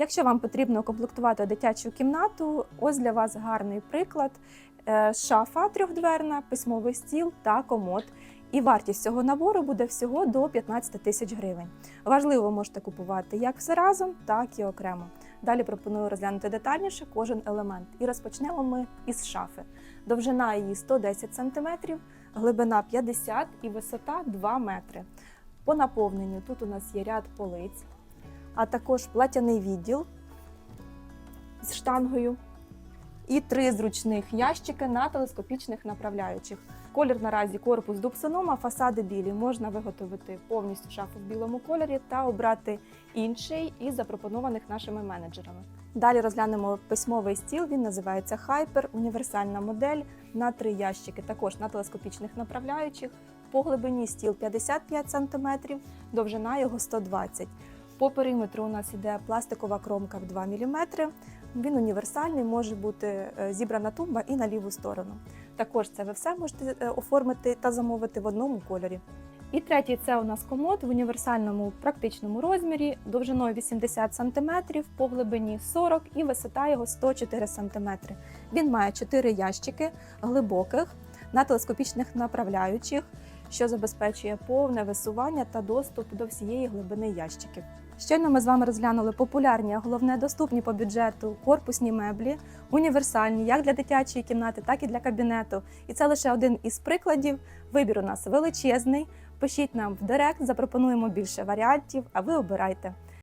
Якщо вам потрібно комплектувати дитячу кімнату, ось для вас гарний приклад: Е, шафа трьохдверна, письмовий стіл та комод. І вартість цього набору буде всього до 15 тисяч гривень. Важливо можете купувати як все разом, так і окремо. Далі пропоную розглянути детальніше кожен елемент. І розпочнемо ми із шафи. Довжина її 110 см, глибина 50 і висота 2 метри. По наповненню тут у нас є ряд полиць, а також платяний відділ з штангою і три зручних ящики на телескопічних направляючих. Колір наразі корпус дупсоном, а фасади білі. Можна виготовити повністю шафу в білому кольорі та обрати інший із запропонованих нашими менеджерами. Далі розглянемо письмовий стіл. Він називається Hyper, універсальна модель на три ящики, також на телескопічних направляючих. По глибині стіл 55 см, довжина його 120 По периметру у нас іде пластикова кромка в 2 мм. Він універсальний, може бути е, зібрана тумба і на ліву сторону. Також це ви все можете е, оформити та замовити в одному кольорі. І третій це у нас комод в універсальному практичному розмірі, довжиною 80 см, по глибині 40 і висота його 104 см. Він має 4 ящики глибоких на телескопічних направляючих, що забезпечує повне висування та доступ до всієї глибини ящиків. Щойно ми з вами розглянули популярні, а головне доступні по бюджету корпусні меблі, універсальні як для дитячої кімнати, так і для кабінету. І це лише один із прикладів. Вибір у нас величезний. Пишіть нам в директ, запропонуємо більше варіантів, а ви обирайте.